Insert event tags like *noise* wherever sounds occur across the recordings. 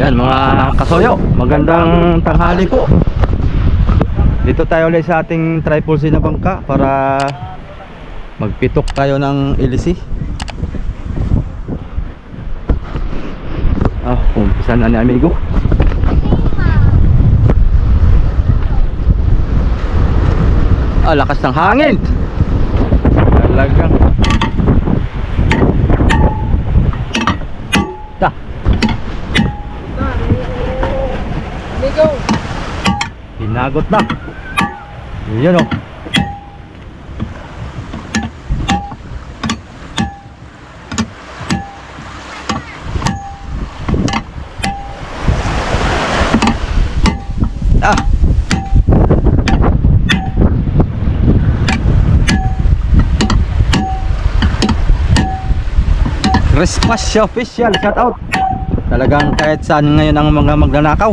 Yan mga kasoyo, magandang tanghali po. Dito tayo ulit sa ating triple C na bangka para magpitok tayo ng ilisi. Ah, umpisa na ni amigo. Ah, lakas ng hangin. Talagang. Ta. Hinagot na. Yan o. Ah. Respasya official, shout out. Talagang kahit saan ngayon ang mga magnanakaw.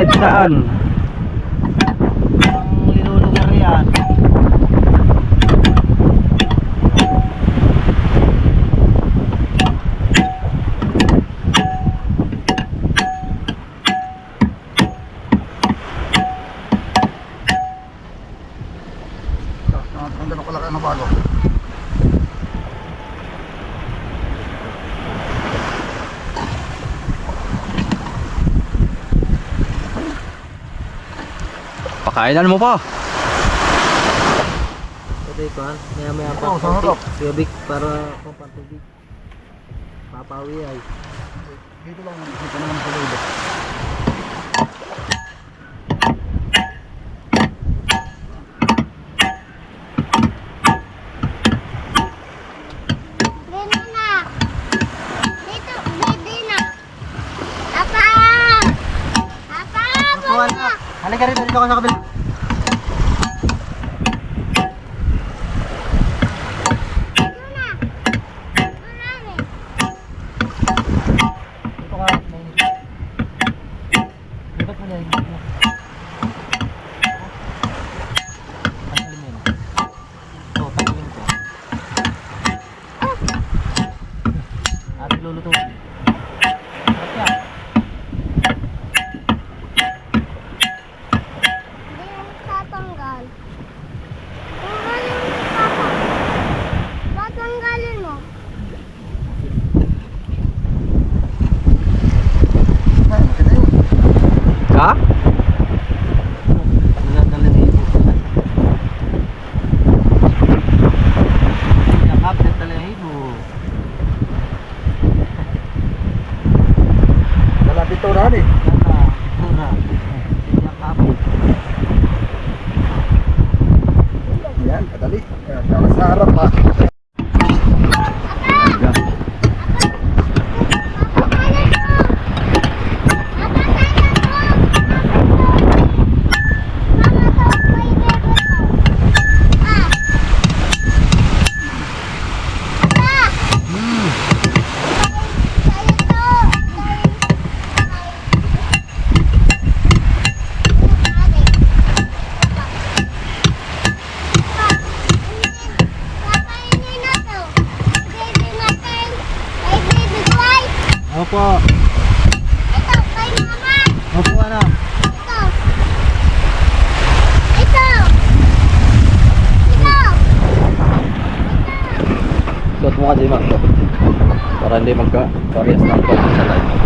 Kahit saan. Pakainan mo pa. Pwede ko ha, maya maya pa Oo, sa harap. Siyabik para kung pantubig. Papawi ay. Dito lang, dito? Apa? Kuha na. Halika rin, dito ka sa kabila. Mo kasi Max. Para hindi magka parehas ng pag sa live.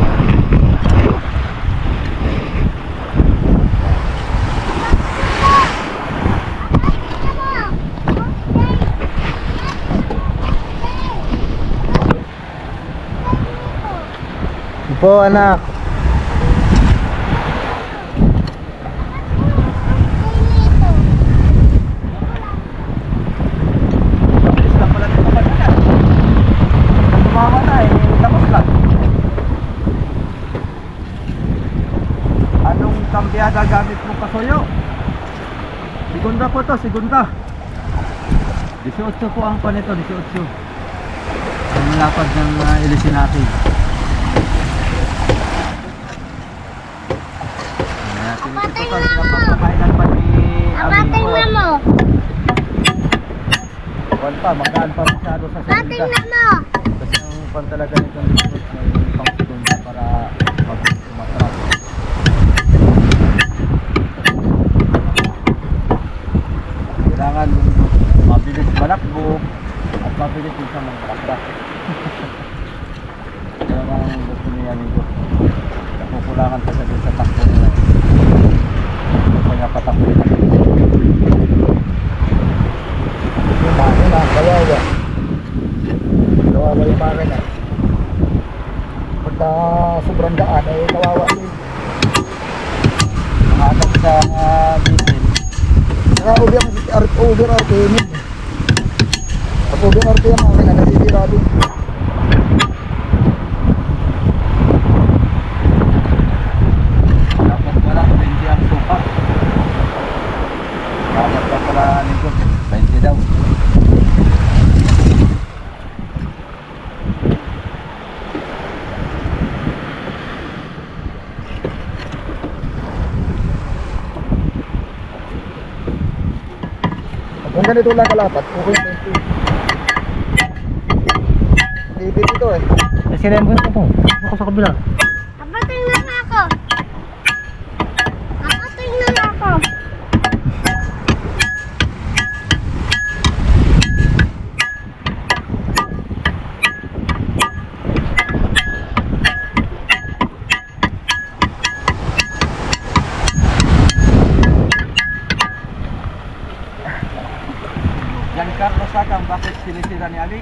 Opo, anak. Bilis lang pala ito kanina. Tumama na eh, tapos lang. Anong kambyada gamit mo kasoyo? Segunda po to, segunda. 18 po ang panito, 18. Ang lapad ng uh, ilisin natin. To, na mo. Apating na mo. Masyado sa Apating segunda. na mo. Kasi ang kung talaga nitong likod may pang segunda para mabilis umatras. Kailangan mabilis malakbo at mabilis din siya magbalakdak. Kaya *laughs* ang gusto niya amigo. Nakukulangan pa siya sa takbo niya. Kaya patakbo na. Yung makina, kawawa. Kawawa yung makina. Pagka sobrang daan, eh kawawa din. Nakatag sa uh, diesel. Saka over, over RPM. Pag over RPM, makina, nasisira din. Dapat wala 20 ang suka. Dapat pa pala amigo. 20 daw. Kung ganito lang kalapat, okay na ito. Ibig eh. Kasi rin ko ito. Ako sa kabila.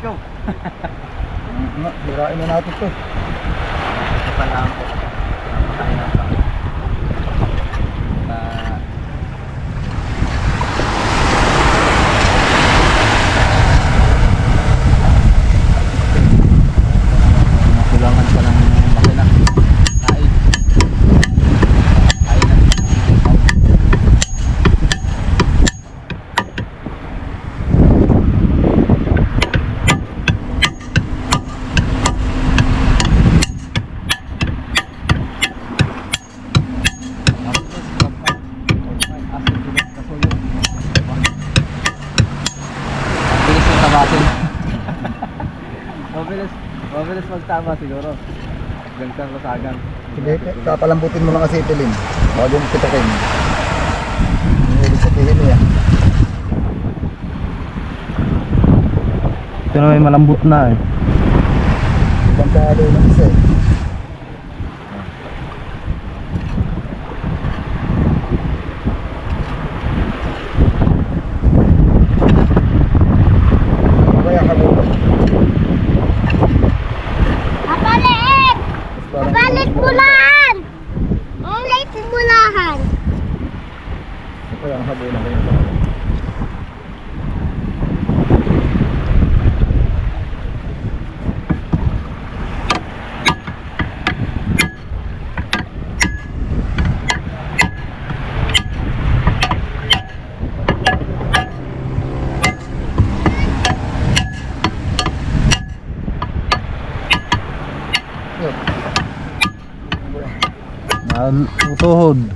Nga, Hirain na natin ito. Ito pa lang po. Tayo na pa. Ah, Nakulangan pa ng makina. Kain. Kain na. Mabilis yung tabasin. mabilis, mabilis magtama siguro. Ganitang lasagan. Sige, kapalambutin mo lang kasi itilin. Bago yung pitakin. Yung ibig sabihin niya. Ito na may malambot na eh. Ibang kalo ng isa eh. Kaya kabukas. Kapalik! Parang- Kapalik bulahan! Ang late bulahan. Kaya ang habo na kayo. Yun. Utuhod. Basta makinam ko sa'yo, ganda tumakbo. Sige, sa diesel yan.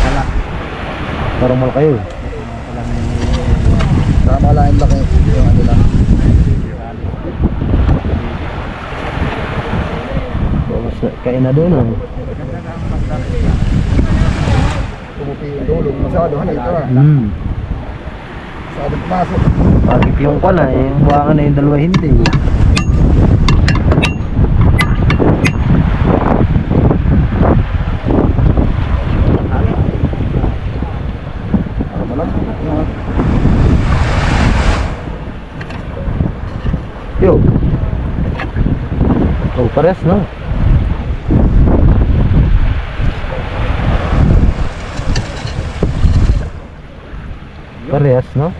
Wala. Parang mal kayo. Tama lang yung laki. Yung ano lang. Kain na doon ah. Tumupi yung dulo. Masyado. Ano ito ah. Hmm. Masyado pumasok. Pagip yung ko na eh. Buwangan na yung dalawa hindi. Yo. Oh, pares no? Parehas, no?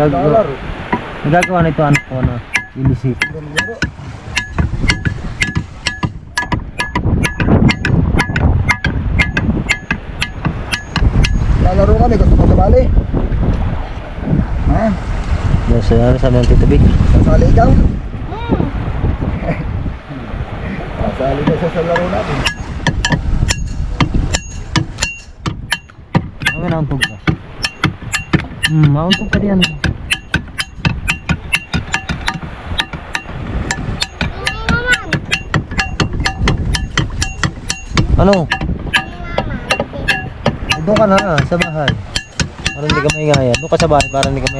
Gagawa. Nagagawa nito anak ko na ilisi. Lalaro. Kami, gusto mo sumali? Ha? Yan sa ano sabi ng Tito Big. Sasali ikaw? Sasali ka sa laro natin. Ano nauntog ka? Hmm, mauntog ka diyan. Ano? Eh, Doon ka na sa bahay. Para hindi ka maingayan. Doon ka sa bahay para hindi ka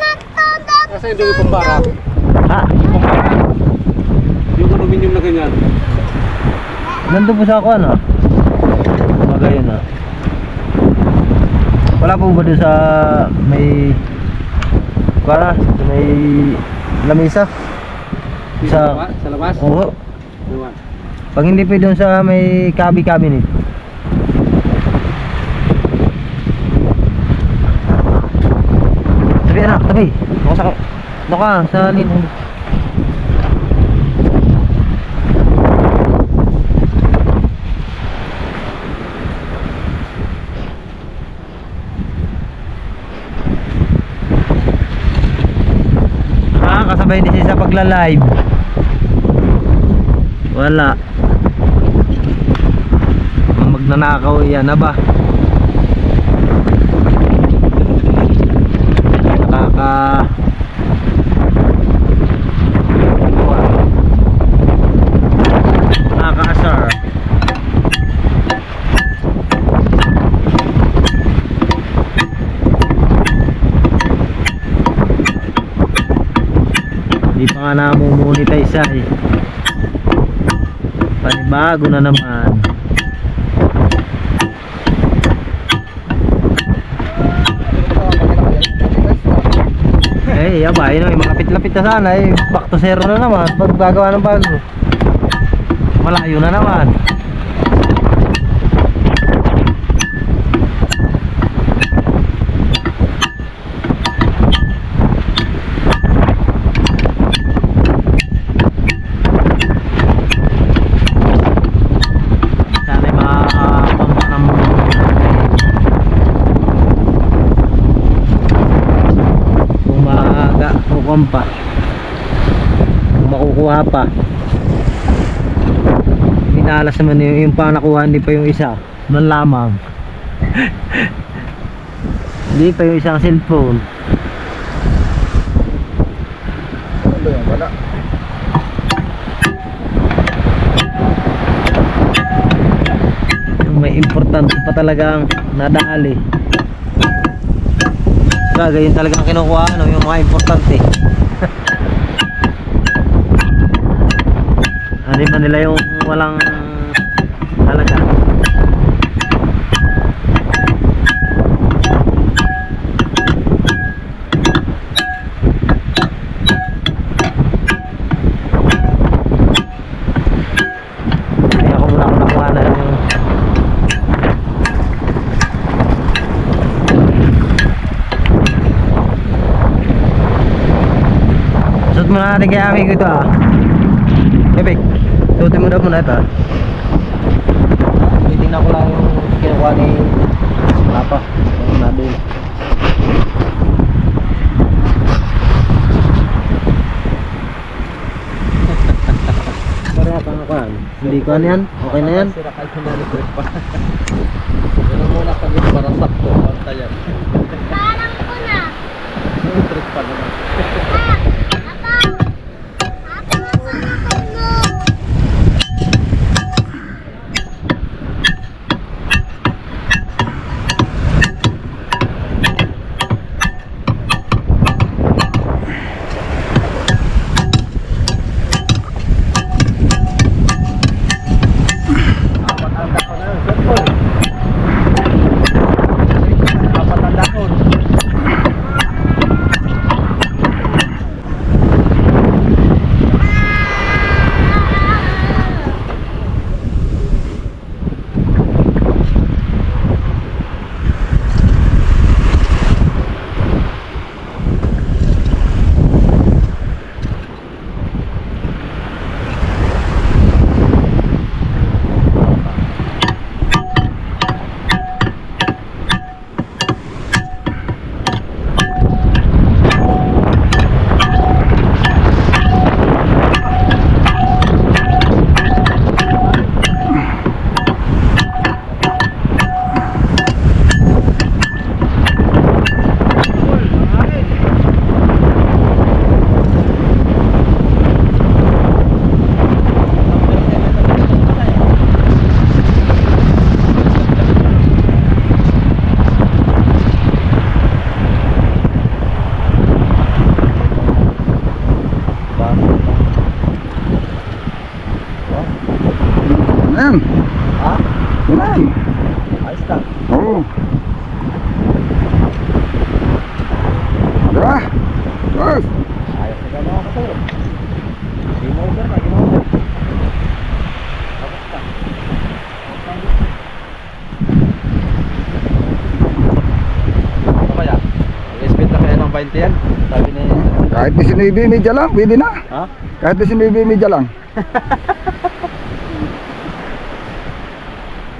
natodot Kasi yung yung kumbara. Ha? Yung aluminium na ganyan. Nandun po sa ako ano? Magayon na. Wala po ba doon sa may para sa may lamisa? Sa, Sa labas? Sa labas? Oo. Pag hindi pa doon sa may cabi cabinet. Tabi anak, tabi. Ako sa ka, sa lin. Ah, kasabay din siya sa pagla-live. Wala. Ang Magnanakaw yan na ba? Nakaka Nakaka-asar. Hindi pa nga namumonetize siya eh. Panibago na naman. Eh, yaba, yun yung mga na sana eh. Back to zero na naman. Pag gagawa ng bago. Malayo na naman. Sana ay makakapampa ng kung kukuha pa makukuha pa. Minalas naman yung, yung pa nakuha hindi pa yung isa. Man lamang. *laughs* Hindi pa yung isang cellphone. Ano yan? Wala. may importante pa talagang nadali gagayon talagang kinukuha ano, yung mga importante. *laughs* Ano ba nila yung walang halaga kaya ako muna ako nakuha na yung Suot mo na natin kay amigo ito ah. Bebek, suotin mo daw muna ito ah. Titignan ko lang yung kinukuha ni Papa. Yung. Parang ako ano Hindi ko ano yan? Okay na yan? Sira kayo na trip pa. Muna kami para sakto. Panta yan. Parang ko na. Trip pa naman. Ayan. Ha? Ayan. Ayos lang. Oo. Diba? Ayos. Ayos na gano'n ako sa'yo. Game over na, game over. Tapos ka. Ano kaya? Mag-spend 20 yan? Sabi ni... Kahit ni Sinibi, medya lang, pwede na. Ha? Kahit ni Sinibi, medya lang. *laughs*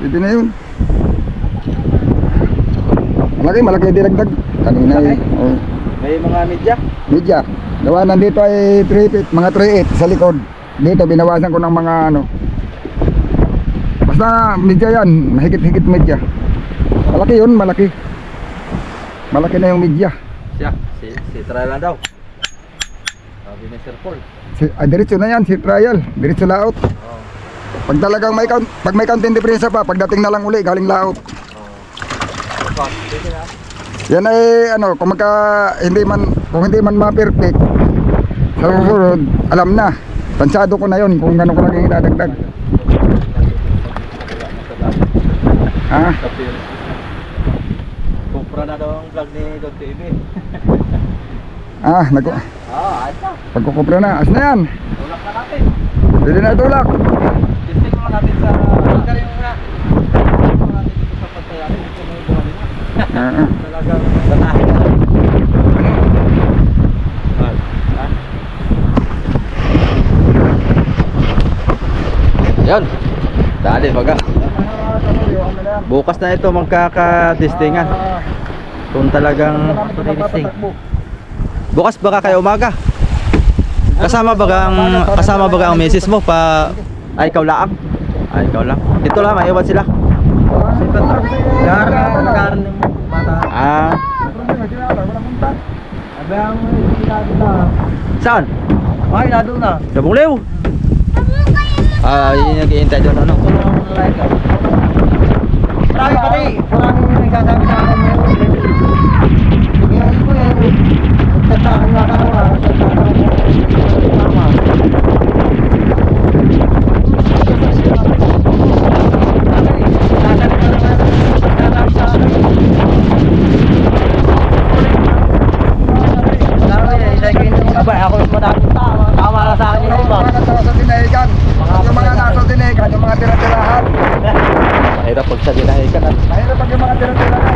pwede na yun. Malaki, malaki dinagdag. Kanina eh. Oh. May mga media? Media. Gawa nandito ay 3 feet, mga 3 8 sa likod. Dito binawasan ko ng mga ano. Basta media yan, mahigit-higit media. Malaki yun, malaki. Malaki na yung media. Siya, si, si lang daw. Sabi ni Sir Paul. Si, ah, diretso na yan, si trial. Diretso laot. Pag talagang may count, pag may counting difference pa, pagdating na lang uli, galing laot. Yan ay ano, kung magka, hindi man, kung hindi man ma-perfect, sa susunod, alam na. Tansado ko na yon kung gano'n ko naging idadagdag. Ha? Kumpra na daw ang vlog ni Don TV. Ah, nag Ah, ayos na. pagkukupra na. As na yan. Tulak na natin. Pwede na itulak. Mo natin sa... Tulak rin muna. Testing mo natin dito sa pagkayari. Dito mo yung buhanin mo. Ah, ah. Talagang ganahin na. Ah, ah. Yan. Dali, baga. Bukas na ito magkaka-testingan. Kung talagang Bukas baka kayo umaga. Kasama ba ang kasama ba ang misis mo pa ay ikaw lang? Ay ikaw lang. Dito lang maiwan sila. Gara, nagaran ng bata. Ah, saan? Ay, nado na. Sa Bunglew. Ah, yun yung nag-iintay doon ano. Marami pa rin. Maraming nagsasabi sa akin ngayon. Ngayon ko yan. Nagtatakan na ako. ah. Nagtatakan na ako. Abay, ako yung madaming tama. Tama na sa akin yung iba. Mga nasa sa tinahigan. Yung mga nasa tinahigan, yung mga tira-tirahan. Mahirap pag sa dinahikan at Mahirap pag yung mga tira-tirahan.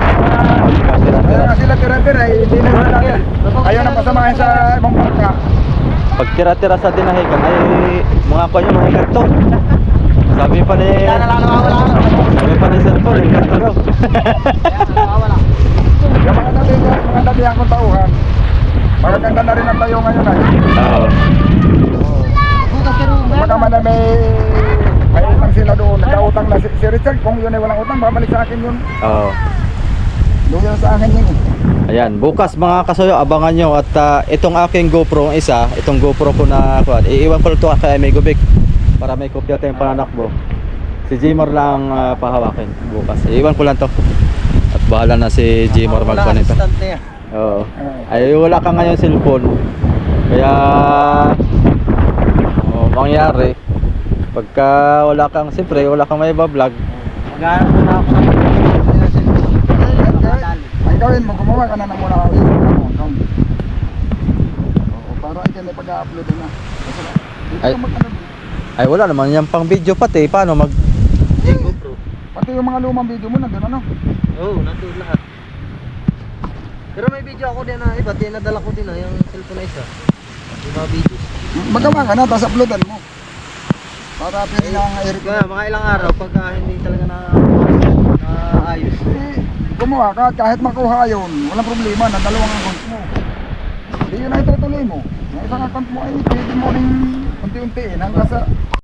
Kaya tira-tira. nga sila tira-tira, eh, hindi na sila. Ayaw na pasamahin sa ibang bangka. Pag tira-tira sa dinahikan ay mga yung mga kanto. Sabi pa ni. Sabi pa ni Sir Paul, yung kanto daw. Yung mga dati, mga dati akong tauhan. Magaganda na rin ang tayo ngayon ay. Oo. Baka man na may may utang sila doon. Nagkautang na si, si Richard. Kung yun ay walang utang, babalik sa akin yun. Oo. Doon yun sa akin yun. eh. Ayan, bukas mga kasoyo, abangan nyo at ah, itong aking GoPro ang isa, itong GoPro ko na kuan, iiwan ko ito kay Amigo Vic para may kopya tayong pananakbo. Si Jimor lang ah, pahawakin bukas. Iiwan ko lang to. At bahala na si Jimor magpan ito. Oo. Ay wala ka ngayon cellphone. Kaya oh, mangyari pagka wala kang siyempre wala kang may vlog Maghanap muna ako ng gawin mo, gumawa ka na na muna kawin. Oo, para ay may pag-upload na. Kasi, Ay. ay wala naman yan pang video pati paano mag Pati yung mga lumang video mo nandun ano. Oo, oh, nandun lahat. Pero may video ako din na iba, tinadala ko din na yung cellphone na isa. Yung mga videos. Magawa ka na, tapos uploadan mo. Para pwede na ang i-record. Mga ilang araw pagka hindi talaga na ayos. Eh, gumawa ka, kahit makuha yun, walang problema na dalawang account mo. Hindi yun ay tutuloy mo. Yung isang account mo ay pwede mo rin unti-untiin hanggang sa